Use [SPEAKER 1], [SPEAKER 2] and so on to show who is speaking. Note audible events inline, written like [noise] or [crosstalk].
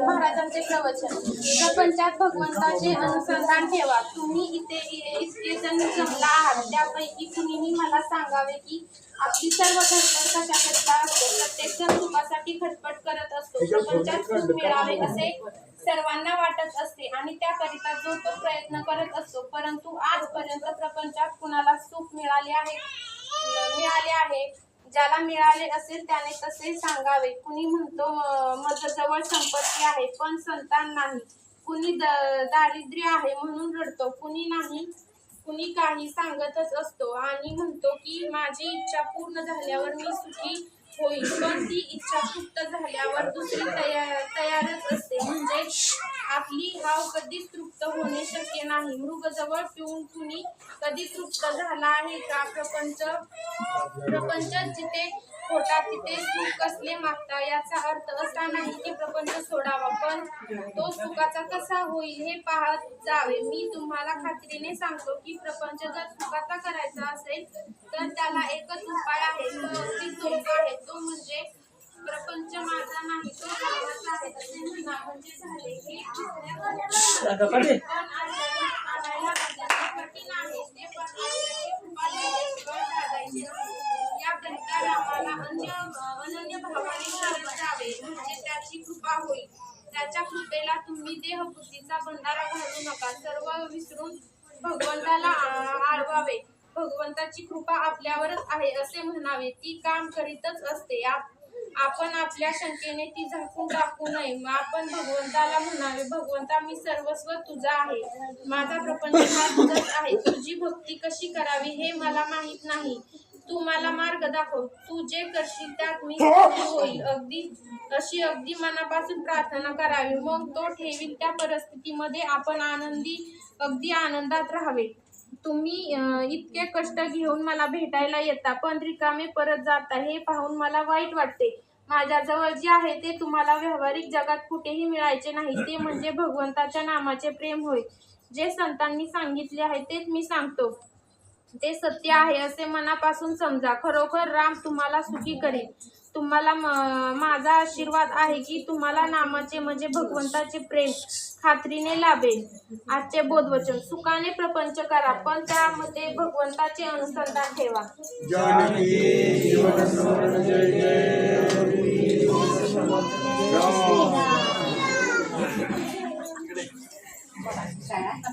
[SPEAKER 1] महाराजांचे प्रवचन. प्रपंचात भगवंताचे अनुसंधान ठेवा. तुम्ही इथे इतके जण जमला आहात. त्यापैकी कुणीही मला सांगावे की आपली सर्व धडपड कशाकरिता असते? प्रत्येक जण सुखासाठी खटपट करत असतो. प्रपंचात सुख मिळावे असे सर्वांना वाटत असते आणि त्याकरिता जो तो प्रयत्न करत असतो. परंतु आजपर्यंत प्रपंचात कुणाला सुख मिळाले आहे मिळाले आहे? ज्याला मिळाले असेल त्याने तसे सांगावे. कुणी म्हणतो "अं, जवळ संपत्ती आहे पण संतान नाही. कुणी द- दारिद्र्य आहे म्हणून रडतो. कुणी नाही कुणी काही सांगतच असतो. आणि म्हणतो की माझी इच्छा पूर्ण झाल्यावर मी सुखी होईल पण ती इच्छा तृप्त झाल्यावर दुसरी तयार तयारच असते. म्हणजे आपली हाव कधीच तृप्त होणे शक्य नाही. मृगजवळ पिऊन कुणी कधी तृप्त झाला आहे का? प्रपंच प्रपंच जिथे खोटा तिथे सुख कसले मागता? याचा अर्थ असा नाही की प्रपंच सोडावा पण तो सुखाचा कसा होईल हे पाहत जावे. मी तुम्हाला खात्रीने सांगतो की प्रपंच जर सुखाचा करायचा असेल तर त्याला एकच उपाय आहे. तो आहे. तो म्हणजे प्रपंच माझा नाही तो देवाचा आहे असे म्हणा म्हणजे झाले हे दुसऱ्या पण आपल्याला आणायला अत्यंत कठीण आहे ते पण आपल्याची कृपा झाल्याशिवाय साधायचे नाही. याकरिता रामाला अन्य अनन्य भावाने शरण जावे म्हणजे त्याची कृपा होईल त्याच्या कृपेला तुम्ही देहबुद्धीचा भंडारा घालू नका. सर्व विसरून भगवंताला आळवावे. भगवंताची कृपा आपल्यावरच आहे असे म्हणावे. ती काम करीतच असते. आपण आपल्या शंकेने ती झाकून टाकू नये. मग आपण भगवंताला म्हणावे भगवंता मी सर्वस्व तुझा आहे. माझा प्रपंच हा तुझाच आहे. तुझी भक्ती कशी करावी हे मला माहीत नाही. तू मला मार्ग दाखव. तू जे करशील त्यात मी होईल. अगदी अशी अगदी मनापासून प्रार्थना करावी. मग तो ठेवील त्या परिस्थितीमध्ये आपण आनंदी अगदी आनंदात राहावे. तुम्ही इतके कष्ट घेऊन मला भेटायला येता पण रिकामे परत जाता हे पाहून मला वाईट वाटते. माझ्याजवळ जे आहे ते तुम्हाला व्यावहारिक जगात कुठेही मिळायचे नाही. ते म्हणजे भगवंताच्या नामाचे प्रेम होय. जे संतांनी सांगितले आहे तेच मी सांगतो. ते सत्य आहे असे मनापासून समजा. खरोखर राम तुम्हाला सुखी करेल. तुम्हाला म- माझा आशीर्वाद आहे की तुम्हाला नामाचे म्हणजे भगवंताचे प्रेम खात्रीने लाभेल. आजचे बोधवचन. सुखाने प्रपंच करा पण त्यामध्ये भगवंताचे अनुसंधान ठेवा.
[SPEAKER 2] राम [laughs]